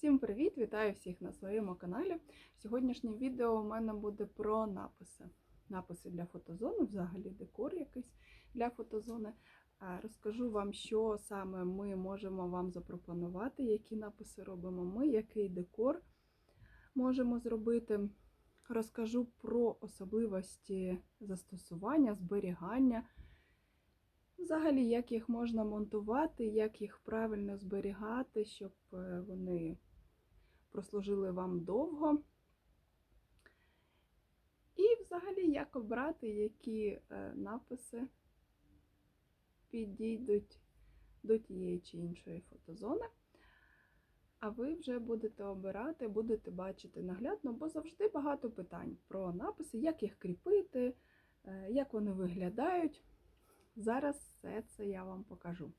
Всім привіт! Вітаю всіх на своєму каналі. Сьогоднішнє відео у мене буде про написи. Написи для фотозони, взагалі декор якийсь для фотозони. Розкажу вам, що саме ми можемо вам запропонувати, які написи робимо ми, який декор можемо зробити. Розкажу про особливості застосування, зберігання. Взагалі, як їх можна монтувати, як їх правильно зберігати, щоб е, вони прослужили вам довго. І взагалі, як обрати, які е, написи підійдуть до тієї чи іншої фотозони. А ви вже будете обирати, будете бачити наглядно, бо завжди багато питань про написи, як їх кріпити, е, як вони виглядають. Зараз все це я вам покажу.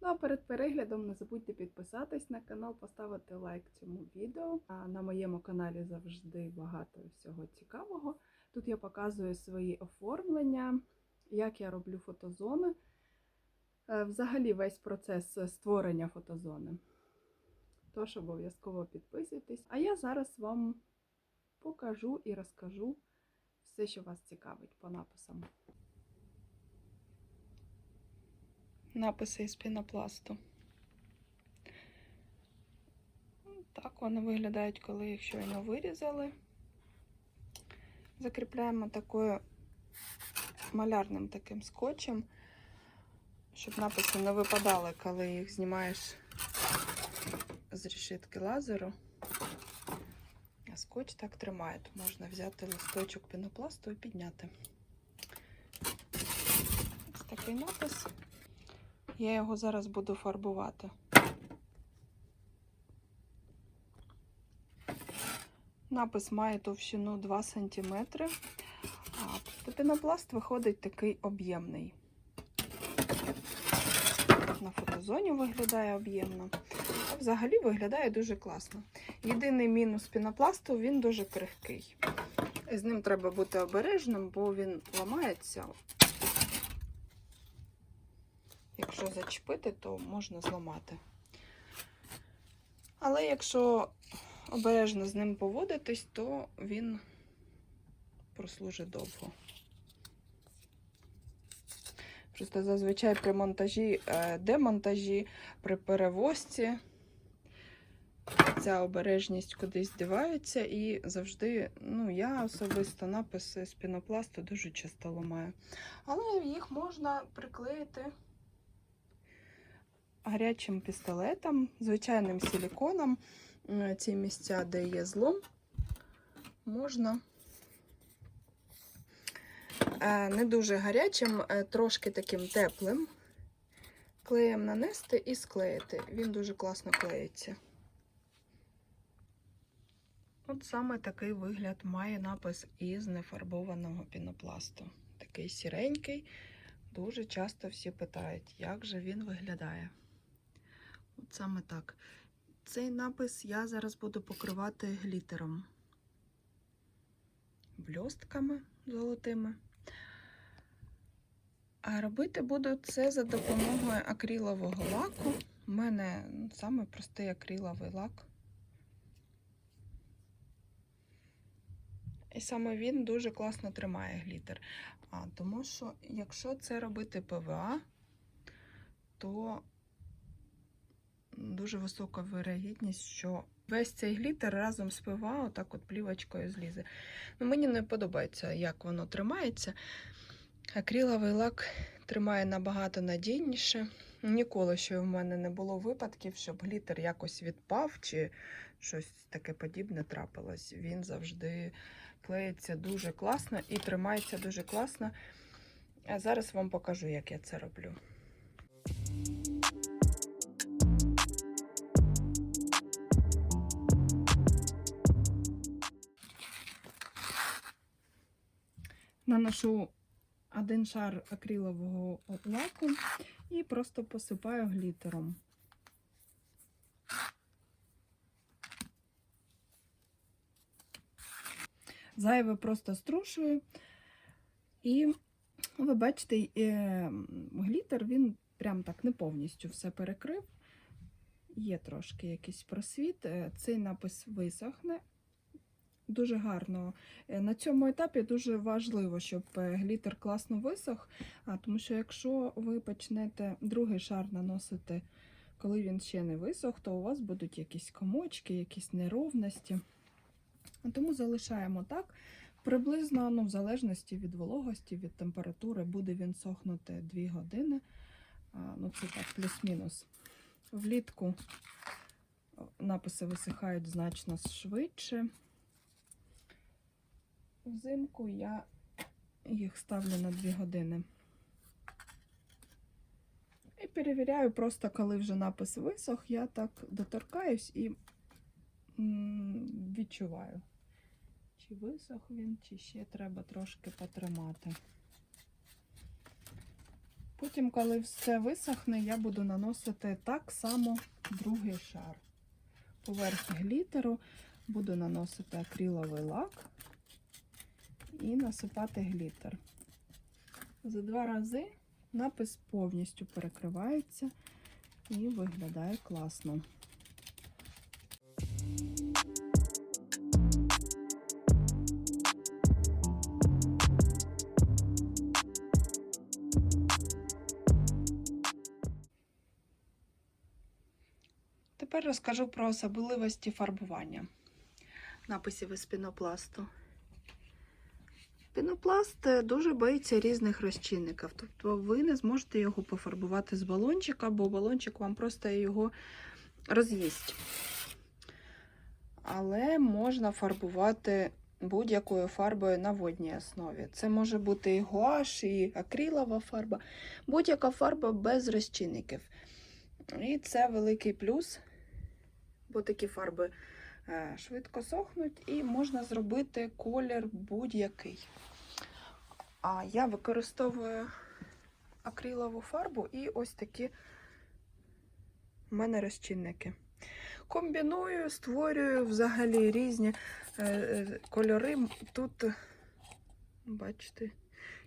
Ну а перед переглядом не забудьте підписатись на канал, поставити лайк цьому відео. А на моєму каналі завжди багато всього цікавого. Тут я показую свої оформлення, як я роблю фотозони, е, взагалі весь процес створення фотозони. Тож обов'язково підписуйтесь. А я зараз вам покажу і розкажу все, що вас цікавить по написам. Написи із пінопласту. Так вони виглядають, коли їх щойно вирізали. Закріпляємо такою малярним таким скотчем, щоб написи не випадали, коли їх знімаєш з решітки лазеру. А скотч так тримає. То можна взяти листочок пінопласту і підняти. Ось такий напис. Я його зараз буду фарбувати. Напис має товщину 2 см, а пінопласт виходить такий об'ємний. На фотозоні виглядає об'ємно. А взагалі виглядає дуже класно. Єдиний мінус пінопласту він дуже крихкий. З ним треба бути обережним, бо він ламається. Якщо зачепити, то можна зламати. Але якщо обережно з ним поводитись, то він прослужить довго. Просто зазвичай при монтажі, е, демонтажі, при перевозці ця обережність кудись дівається і завжди, ну, я особисто написи з пінопласту дуже часто ламаю. Але їх можна приклеїти гарячим пістолетом, звичайним силіконом. Е, Ці місця, де є злом, можна е, не дуже гарячим, е, трошки таким теплим клеєм нанести і склеїти. Він дуже класно клеїться. От саме такий вигляд має напис із нефарбованого пінопласту. Такий сіренький. Дуже часто всі питають, як же він виглядає. От саме так. Цей напис я зараз буду покривати глітером, бльостками золотими. А робити буду це за допомогою акрилового лаку. У мене саме простий акриловий лак. І саме він дуже класно тримає глітер. А, тому що, якщо це робити ПВА, то дуже висока вирогідність, що весь цей глітер разом з ПВА отак от плівочкою злізе. Ну, мені не подобається, як воно тримається. Акриловий лак тримає набагато надійніше. Ніколи ще в мене не було випадків, щоб глітер якось відпав чи щось таке подібне трапилось. Він завжди клеїться дуже класно і тримається дуже класно. А зараз вам покажу, як я це роблю. Наношу один шар акрилового лаку і просто посипаю глітером. Зайве просто струшую. І ви бачите, е, глітер він прям так не повністю все перекрив. є трошки якийсь просвіт. Е, Цей напис висохне. Дуже гарно. Е, На цьому етапі дуже важливо, щоб е, глітер класно висох, тому що якщо ви почнете другий шар наносити, коли він ще не висох, то у вас будуть якісь комочки, якісь неровності. Тому залишаємо так. Приблизно, ну, в залежності від вологості, від температури, буде він сохнути 2 години. Ну, це так, плюс-мінус. Влітку написи висихають значно швидше. Взимку я їх ставлю на 2 години. І перевіряю просто, коли вже напис висох, я так доторкаюсь і відчуваю, чи висох він, чи ще треба трошки потримати. Потім, коли все висохне, я буду наносити так само другий шар. Поверх глітеру буду наносити акриловий лак і насипати глітер. За два рази напис повністю перекривається і виглядає класно. Тепер розкажу про особливості фарбування написів із пінопласту. Пінопласт е, дуже боїться різних розчинників. Тобто ви не зможете його пофарбувати з балончика, бо балончик вам просто його роз'їсть. Але можна фарбувати будь-якою фарбою на водній основі. Це може бути і гуаш, і акрилова фарба, будь-яка фарба без розчинників. І це великий плюс, бо такі фарби швидко сохнуть і можна зробити колір будь-який. А я використовую акрилову фарбу і ось такі в мене розчинники. Комбіную, створюю взагалі різні е, е, кольори. Тут, бачите,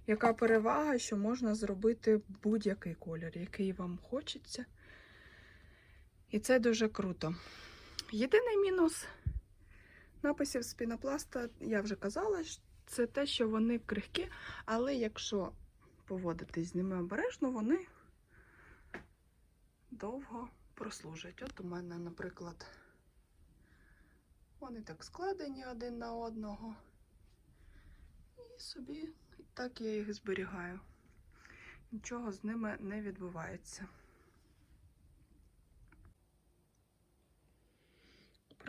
яка перевага, що можна зробити будь-який колір, який вам хочеться. І це дуже круто. Єдиний мінус написів з пінопласта, я вже казала, це те, що вони крихкі, але якщо поводитись з ними обережно, вони довго прослужать. От у мене, наприклад, вони так складені один на одного. І собі так я їх зберігаю. Нічого з ними не відбувається.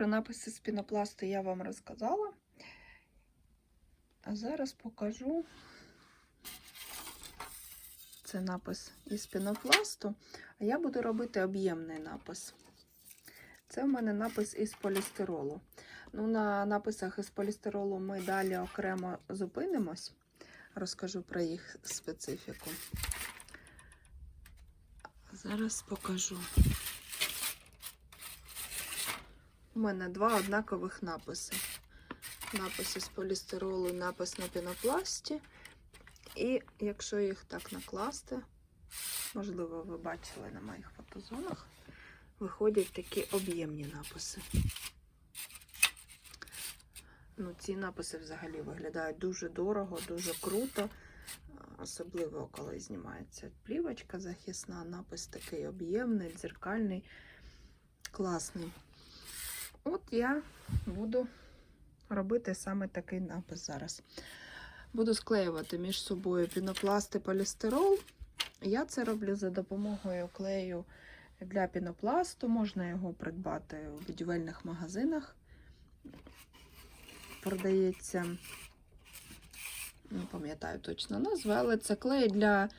Про написи з пінопласту я вам розказала. А зараз покажу це напис із пінопласту, а я буду робити об'ємний напис. Це в мене напис із полістиролу. Ну, на написах із полістиролу ми далі окремо зупинимось, розкажу про їх специфіку. Зараз покажу. У мене два однакових написи. Напис із полістиролу, напис на пінопласті. І якщо їх так накласти, можливо, ви бачили на моїх фотозонах, виходять такі об'ємні написи. Ну, ці написи взагалі виглядають дуже дорого, дуже круто. Особливо, коли знімається плівочка захисна, напис такий об'ємний, дзеркальний, класний. От я буду робити саме такий напис зараз. Буду склеювати між собою пінопласт і полістирол. Я це роблю за допомогою клею для пінопласту. Можна його придбати у будівельних магазинах. Продається, не пам'ятаю точно назву, але це клей для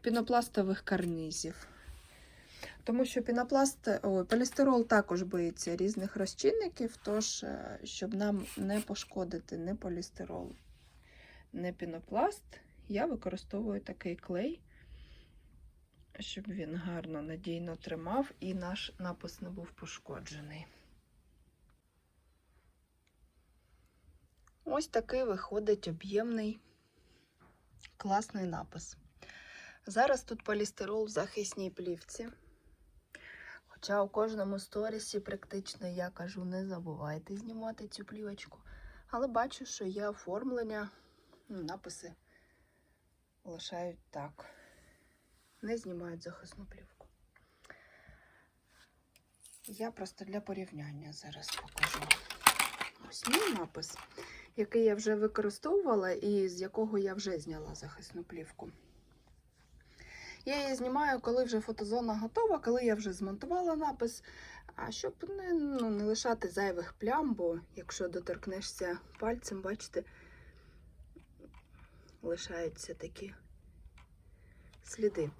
пінопластових карнізів. Тому що пінопласт, ой, полістирол також боїться різних розчинників, тож, е, щоб нам не пошкодити не полістирол, не пінопласт, я використовую такий клей, щоб він гарно надійно тримав і наш напис не був пошкоджений. Ось такий виходить об'ємний класний напис. Зараз тут полістирол в захисній плівці. Хоча у кожному сторісі практично я кажу, не забувайте знімати цю плівочку. Але бачу, що є оформлення, написи лишають так. Не знімають захисну плівку. Я просто для порівняння зараз покажу. Ось мій напис, який я вже використовувала і з якого я вже зняла захисну плівку. Я її знімаю, коли вже фотозона готова, коли я вже змонтувала напис, а щоб не, ну, не лишати зайвих плям, бо якщо доторкнешся пальцем, бачите, лишаються такі сліди.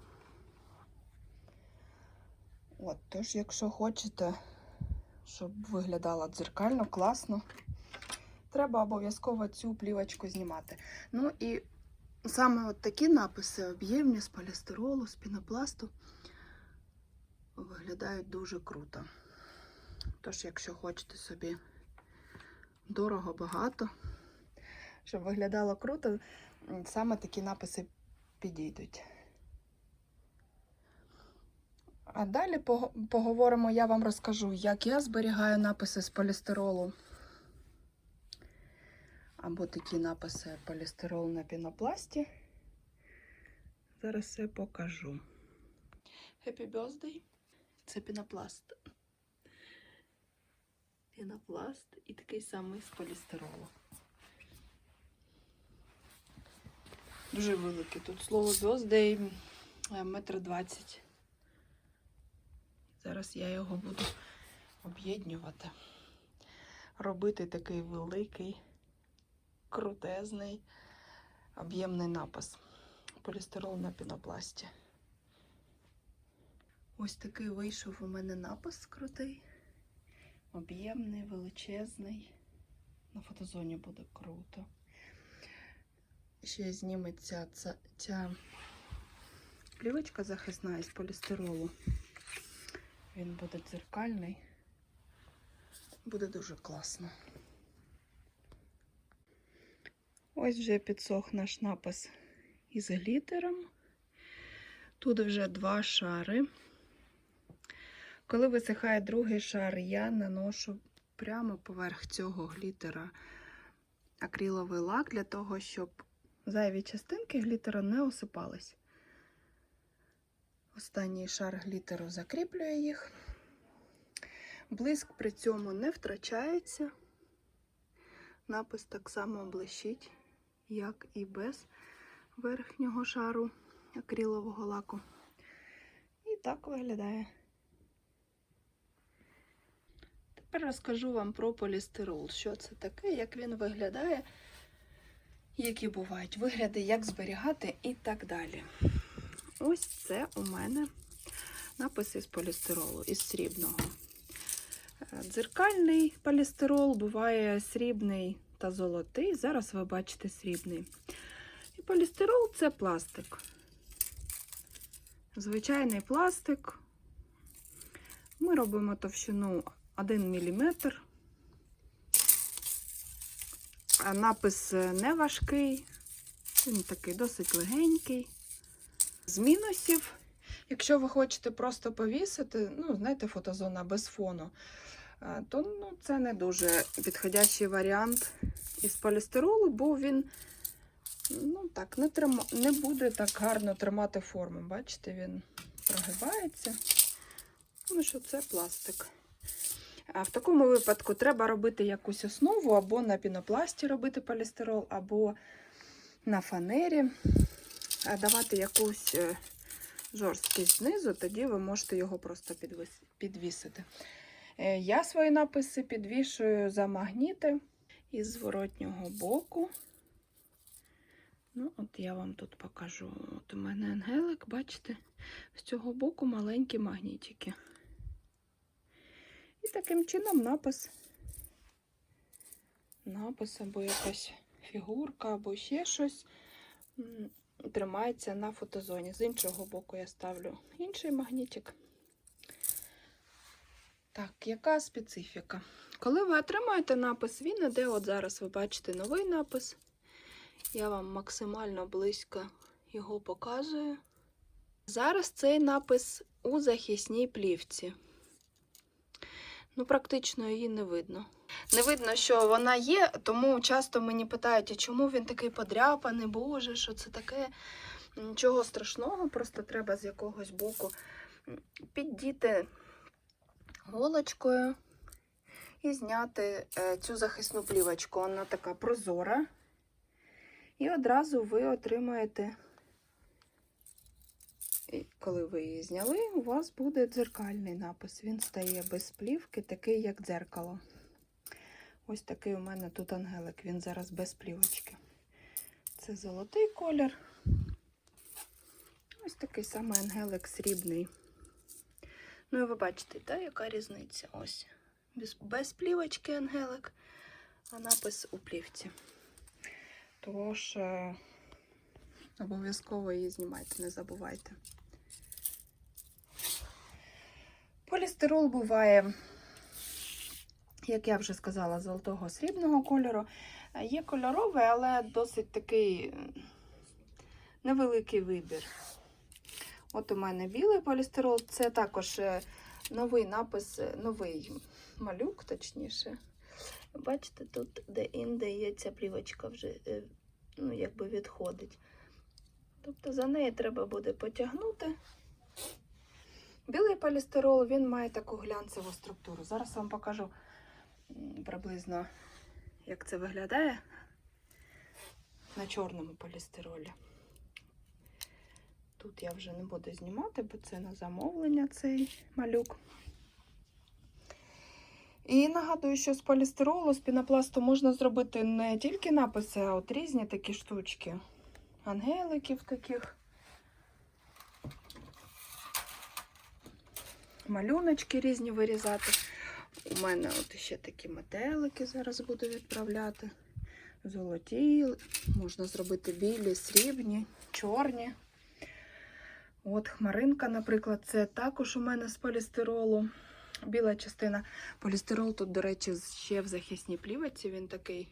От, тож, якщо хочете, щоб виглядало дзеркально, класно, треба обов'язково цю плівочку знімати. Ну і саме от такі написи об'ємні з полістиролу, з пінопласту виглядають дуже круто. Тож, якщо хочете собі дорого, багато, щоб виглядало круто, саме такі написи підійдуть. А далі поговоримо, я вам розкажу, як я зберігаю написи з полістиролу. Або такі написи полістирол на пінопласті. Зараз все покажу. Happy birthday. Це пінопласт. Пінопласт і такий самий з полістиролу. Дуже великий. Тут слово birthday е, метр двадцять. Зараз я його буду об'єднувати. Робити такий великий, крутезний, об'ємний напис. Полістирол на пінопласті. Ось такий вийшов у мене напис крутий. Об'ємний, величезний. На фотозоні буде круто. Ще зніметься ця, ця плівочка захисна із полістиролу. Він буде дзеркальний. Буде дуже класно. Ось вже підсох наш напис із глітером. Тут вже два шари. Коли висихає другий шар, я наношу прямо поверх цього глітера акриловий лак для того, щоб зайві частинки глітера не осипались. Останній шар глітеру закріплює їх. Блиск при цьому не втрачається. Напис так само блищить, як і без верхнього шару акрилового лаку. І так виглядає. Тепер розкажу вам про полістирол. Що це таке, як він виглядає, які бувають вигляди, як зберігати і так далі. Ось це у мене написи з полістиролу, із срібного. Е, Дзеркальний полістирол буває срібний та золотий. Зараз ви бачите срібний. І полістирол це пластик. Звичайний пластик. Ми робимо товщину 1 мм. Напис не важкий, він такий досить легенький. З мінусів, якщо ви хочете просто повісити, ну, знаєте, фотозона без фону, то ну, це не дуже підходящий варіант із полістиролу, бо він ну, так, не, трима... не буде так гарно тримати форму. Бачите, він прогибається. Ну, що це пластик. А в такому випадку треба робити якусь основу, або на пінопласті робити полістирол, або на фанері давати якусь е, жорсткість знизу, тоді ви можете його просто підвісити. Е, Я свої написи підвішую за магніти із зворотнього боку. Ну, от я вам тут покажу. От у мене ангелик, бачите, з цього боку маленькі магнітики. І таким чином напис. Напис або якась фігурка, або ще щось тримається на фотозоні. З іншого боку я ставлю інший магнітик. Так, яка специфіка? Коли ви отримаєте напис, він іде, от зараз ви бачите новий напис. Я вам максимально близько його показую. Зараз цей напис у захисній плівці. Ну, практично її не видно. Не видно, що вона є, тому часто мені питають, чому він такий подряпаний, боже, що це таке. Нічого страшного, просто треба з якогось боку піддіти голочкою і зняти е, цю захисну плівочку. Вона така прозора. І одразу ви отримаєте, і коли ви її зняли, у вас буде дзеркальний напис. Він стає без плівки, такий, як дзеркало. Ось такий у мене тут ангелик, він зараз без плівочки. Це золотий колір. Ось такий самий ангелик срібний. Ну і ви бачите, та, яка різниця? Ось. Без, без плівочки ангелик, а напис у плівці. Тож е, обов'язково її знімайте, не забувайте. Полістирол буває, як я вже сказала, золотого срібного кольору. Е, Є кольоровий, але досить такий невеликий вибір. От у мене білий полістирол, це також е, новий напис, е, новий малюк, точніше. Бачите, тут де-інде є ця плівочка вже е, ну, якби відходить. Тобто за неї треба буде потягнути. Білий полістирол він має таку глянцеву структуру. Зараз вам покажу приблизно, як це виглядає на чорному полістиролі. Тут я вже не буду знімати, бо це на замовлення цей малюк. І нагадую, що з полістиролу, з пінопласту можна зробити не тільки написи, а от різні такі штучки. Ангеликів таких. Малюночки різні вирізати. У мене от ще такі метелики зараз буду відправляти. Золоті, можна зробити білі, срібні, чорні. От хмаринка, наприклад, це також у мене з полістиролу. Біла частина. Полістирол тут, до речі, ще в захисній плівці. Він такий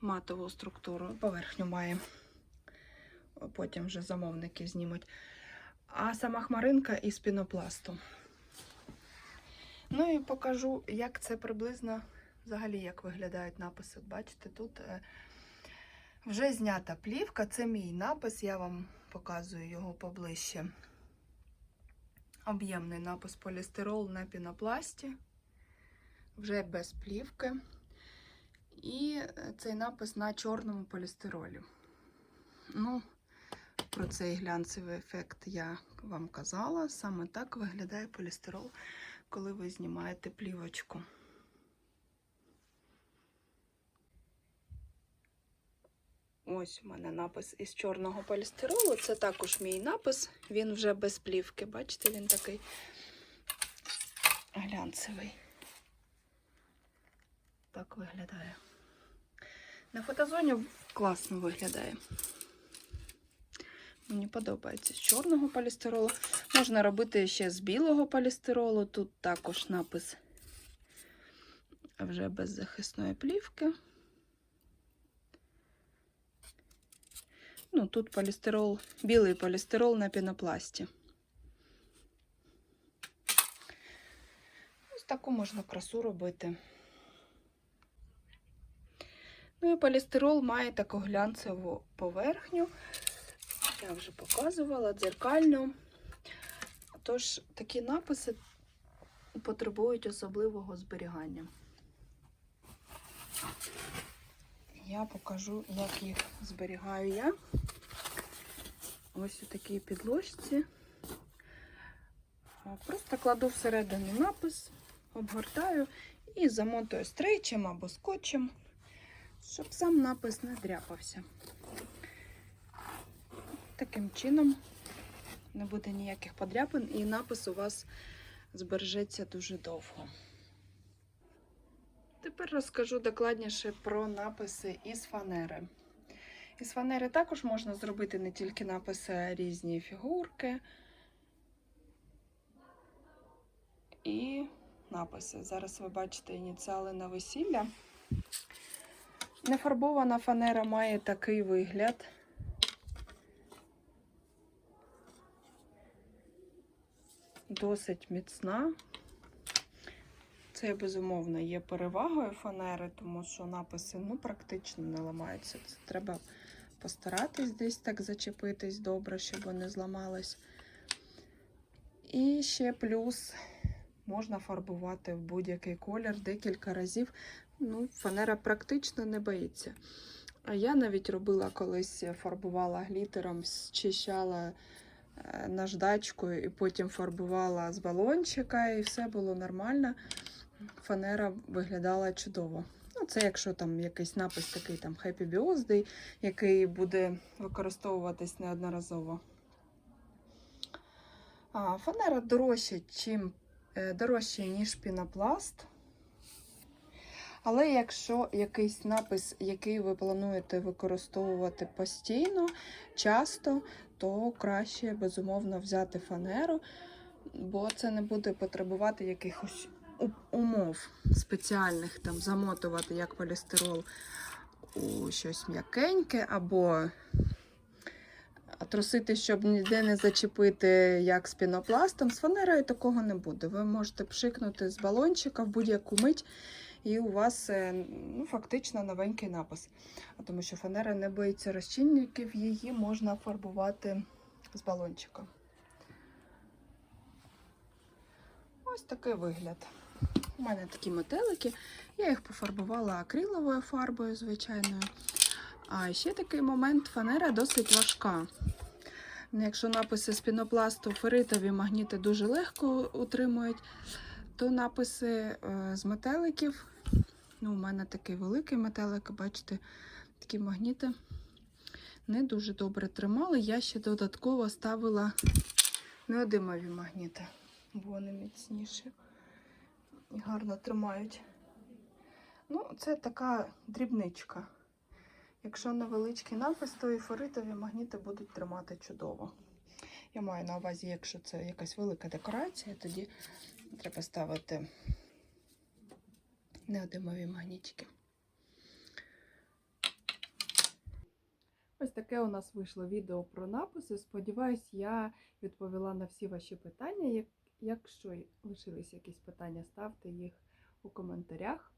матову структуру, поверхню має. Потім вже замовники знімуть. А сама хмаринка із пінопласту. Ну і покажу, як це приблизно взагалі як виглядають написи. Бачите, тут е, вже знята плівка, це мій напис, я вам показую його поближче. Об'ємний напис полістирол на пінопласті, вже без плівки. І е, цей напис на чорному полістиролі. Ну, про цей глянцевий ефект я вам казала. Саме так виглядає полістирол, коли ви знімаєте плівочку. Ось у мене напис із чорного полістиролу. Це також мій напис. Він вже без плівки. Бачите, він такий глянцевий. Так виглядає. На фотозоні класно виглядає. Мені подобається з чорного полістиролу. Можна робити ще з білого полістиролу. Тут також напис вже без захисної плівки. Ну, тут полістирол, білий полістирол на пінопласті. Ось таку можна красу робити. Ну і полістирол має таку глянцеву поверхню. Я вже показувала дзеркальну. Тож такі написи потребують особливого зберігання. Я покажу, як їх зберігаю я. Ось у такій підложці. Просто кладу всередину напис, обгортаю і замотую стрейчем або скотчем, щоб сам напис не дряпався. Таким чином не буде ніяких подряпин, і напис у вас збережеться дуже довго. Тепер розкажу докладніше про написи із фанери. Із фанери також можна зробити не тільки написи, а різні фігурки і написи. Зараз ви бачите ініціали на весілля. Нефарбована фанера має такий вигляд. Досить міцна. Це безумовно є перевагою фанери, тому що написи ну, практично не ламаються. Це треба постаратись десь так зачепитись добре, щоб не зламалось. І ще плюс можна фарбувати в будь-який колір декілька разів. Ну, фанера практично не боїться. А я навіть робила колись, фарбувала глітером, зчищала е, наждачкою і потім фарбувала з балончика, і все було нормально. Фанера виглядала чудово. Ну, це якщо там якийсь напис такий там Happy Birthday, який буде використовуватись неодноразово. А, фанера дорожча, чим, е, дорожча, ніж пінопласт. Але якщо якийсь напис, який ви плануєте використовувати постійно, часто, то краще безумовно взяти фанеру, бо це не буде потребувати якихось умов спеціальних, там замотувати як полістирол у щось м'якеньке, або трусити, щоб ніде не зачепити, як з пінопластом. З фанерою такого не буде. Ви можете пшикнути з балончика в будь-яку мить, і у вас е, ну, фактично новенький напис. Тому що фанера не боїться розчинників, її можна фарбувати з балончика. Ось такий вигляд. У мене такі метелики. Я їх пофарбувала акриловою фарбою, звичайною. А ще такий момент: фанера досить важка. Якщо написи з пінопласту феритові магніти дуже легко утримують, то написи е, з метеликів, ну, у мене такий великий метелик, бачите, такі магніти не дуже добре тримали. Я ще додатково ставила неодимові магніти, вони міцніші і гарно тримають. Ну, це така дрібничка. Якщо невеличкий напис, то і феритові магніти будуть тримати чудово. Я маю на увазі, якщо це якась велика декорація, тоді треба ставити неодимові магнітики. Ось таке у нас вийшло відео про написи. Сподіваюсь, я відповіла на всі ваші питання. Як- Якщо лишились якісь питання, ставте їх у коментарях.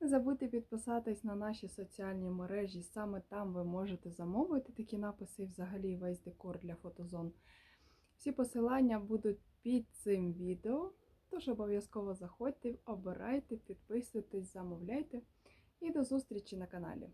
Не забудьте підписатись на наші соціальні мережі. Саме там ви можете замовити такі написи і взагалі весь декор для фотозон. Всі посилання будуть під цим відео. Тож обов'язково заходьте, обирайте, підписуйтесь, замовляйте. І до зустрічі на каналі.